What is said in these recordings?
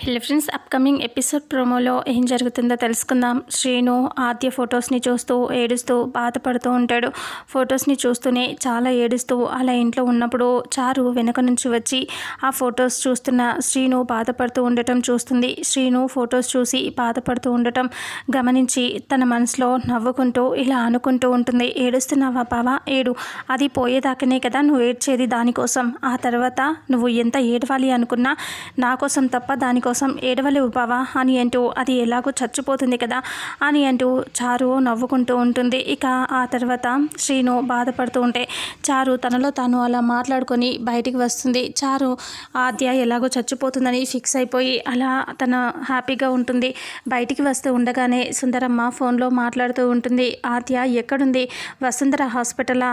Hello friends upcoming episode ప్రోమోలో ఏం జరుగుతుందో తెలుసుకుందాం. శ్రీను ఆద్య ఫొటోస్ని చూస్తూ ఏడుస్తూ బాధపడుతూ ఉంటాడు. ఫొటోస్ని చూస్తూనే చాలా ఏడుస్తూ అలా ఇంట్లో ఉన్నప్పుడు చారు వెనక నుంచి వచ్చి ఆ ఫొటోస్ చూస్తున్న శ్రీను బాధపడుతూ ఉండటం చూస్తుంది. శ్రీను ఫొటోస్ చూసి బాధపడుతూ ఉండటం గమనించి తన మనసులో నవ్వుకుంటూ ఇలా అనుకుంటూ ఉంటుంది. ఏడుస్తున్నావా బావా? ఏడు. అది పోయేదాకనే కదా నువ్వు ఏడ్చేది దానికోసం. ఆ తర్వాత నువ్వు ఎంత ఏడవాలి అనుకున్నా నా కోసం తప్ప దానికోసం కోసం ఏడవలే బావా. అని అంటూ అది ఎలాగో చచ్చిపోతుంది కదా అని అంటూ చారు నవ్వుకుంటూ ఉంటుంది. ఇక ఆ తర్వాత శ్రీను బాధపడుతూ ఉంటే చారు తనలో తాను అలా మాట్లాడుకొని బయటికి వస్తుంది. చారు ఆద్య ఎలాగో చచ్చిపోతుందని ఫిక్స్ అయిపోయి అలా తన హ్యాపీగా ఉంటుంది. బయటికి వస్తూ ఉండగానే సుందరమ్మ ఫోన్లో మాట్లాడుతూ ఉంటుంది. ఆద్య ఎక్కడుంది? వసుంధర హాస్పిటలా?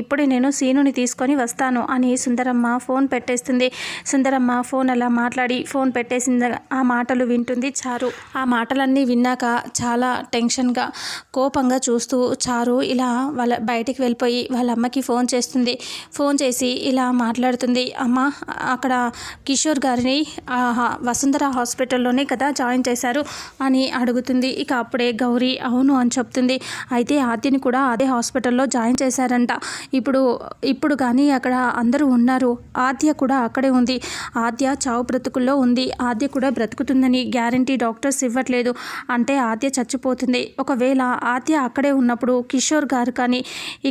ఇప్పుడే నేను సీనుని తీసుకొని వస్తాను అని సుందరమ్మ ఫోన్ పెట్టేస్తుంది. సుందరమ్మ ఫోన్ అలా మాట్లాడి ఫోన్ పెట్టేసి చేసింది ఆ మాటలు వింటుంది చారు. ఆ మాటలన్నీ విన్నాక చాలా టెన్షన్గా కోపంగా చూస్తూ చారు ఇలా వాళ్ళ బయటికి వెళ్ళిపోయి వాళ్ళ అమ్మకి ఫోన్ చేస్తుంది. ఫోన్ చేసి ఇలా మాట్లాడుతుంది. అమ్మ అక్కడ కిషోర్ గారిని వసుంధర హాస్పిటల్లోనే కదా జాయిన్ చేశారు అని అడుగుతుంది. ఇక అప్పుడే గౌరీ అవును అని చెప్తుంది. అయితే ఆద్యని కూడా అదే హాస్పిటల్లో జాయిన్ చేశారంట. ఇప్పుడు ఇప్పుడు కానీ అక్కడ అందరూ ఉన్నారు. ఆద్య కూడా అక్కడే ఉంది. ఆద్య చావు బ్రతుకుల్లో ఉంది. ఆద్య ఆద్య కూడా బ్రతుకుతుందని గ్యారంటీ డాక్టర్స్ ఇవ్వట్లేదు. అంటే ఆద్య చచ్చిపోతుంది. ఒకవేళ ఆద్య అక్కడే ఉన్నప్పుడు కిషోర్ గారు కానీ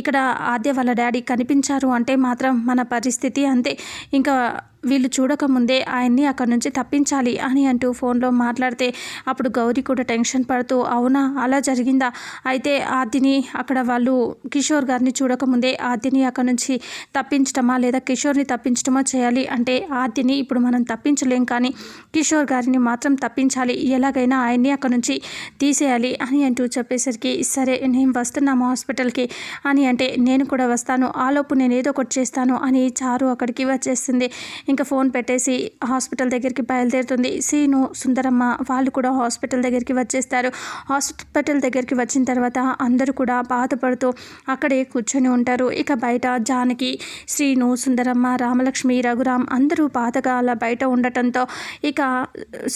ఇక్కడ ఆద్య వాళ్ళ డాడీ కనిపించారు అంటే మాత్రం మన పరిస్థితి అంతే. ఇంకా వీళ్ళు చూడకముందే ఆయన్ని అక్కడి నుంచి తప్పించాలి అని అంటూ ఫోన్లో మాట్లాడితే అప్పుడు గౌరీ కూడా టెన్షన్ పడుతూ అవునా? అలా జరిగిందా? అయితే ఆదిని అక్కడ వాళ్ళు కిషోర్ గారిని చూడకముందే ఆదిని అక్కడి నుంచి తప్పించటమా లేదా కిషోర్ని తప్పించటమా చేయాలి అంటే ఆదిని ఇప్పుడు మనం తప్పించలేం కానీ కిషోర్ గారిని మాత్రం తప్పించాలి. ఎలాగైనా ఆయన్ని అక్కడి నుంచి తీసేయాలి అని అంటూ చెప్పేసరికి సరే నేను వస్తున్నాము హాస్పిటల్కి అని అంటే నేను కూడా వస్తాను. ఆలోపు నేను ఏదో ఒకటి చేస్తాను అని చారు అక్కడికి వచ్చేస్తుంది. ఇంకా ఫోన్ పెట్టేసి హాస్పిటల్ దగ్గరికి బయలుదేరుతుంది. సీను సుందరమ్మ వాళ్ళు కూడా హాస్పిటల్ దగ్గరికి వచ్చేస్తారు. హాస్పిటల్ దగ్గరికి వచ్చిన తర్వాత అందరూ కూడా బాధపడుతూ అక్కడే కూర్చొని ఉంటారు. ఇక బయట జానకి శ్రీను సుందరమ్మ రామలక్ష్మి రఘురామ్ అందరూ బాధగా అలా బయట ఉండటంతో ఇక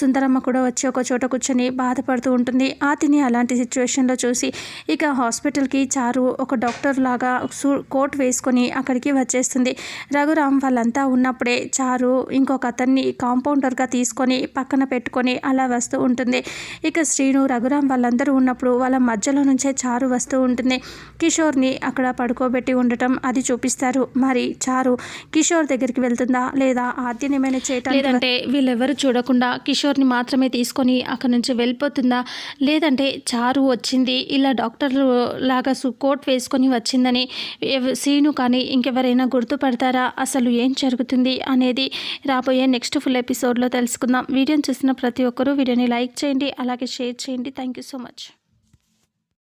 సుందరమ్మ కూడా వచ్చి ఒక చోట కూర్చొని బాధపడుతూ ఉంటుంది. ఆతిని అలాంటి సిచ్యువేషన్లో చూసి ఇక హాస్పిటల్కి చారు ఒక డాక్టర్ లాగా కోట్ వేసుకొని అక్కడికి వచ్చేస్తుంది. రఘురామ్ వాళ్ళంతా ఉన్నప్పుడే చారు ఇంకొక అతన్ని కాంపౌండర్గా తీసుకొని పక్కన పెట్టుకొని అలా వస్తూ ఉంటుంది. ఇక శ్రీను రఘురాం వాళ్ళందరూ ఉన్నప్పుడు వాళ్ళ మధ్యలో నుంచే చారు వస్తూ ఉంటుంది. కిషోర్ని అక్కడ పడుకోబెట్టి ఉండటం అది చూపిస్తారు. మరి చారు కిషోర్ దగ్గరికి వెళ్తుందా లేదా ఆద్యం ఏమైనా చేయటం లేదంటే వీళ్ళెవరు చూడకుండా కిషోర్ని మాత్రమే తీసుకొని అక్కడ నుంచి వెళ్ళిపోతుందా? లేదంటే చారు వచ్చింది ఇలా డాక్టర్ లాగా కోట్ వేసుకొని వచ్చిందని సీను కానీ ఇంకెవరైనా గుర్తుపడతారా? అసలు ఏం జరుగుతుంది అనేది అనేది రాబోయే నెక్స్ట్ ఫుల్ ఎపిసోడ్లో తెలుసుకుందాం. వీడియోని చూసిన ప్రతి ఒక్కరూ వీడియోని లైక్ చేయండి అలాగే షేర్ చేయండి. Thank you so much.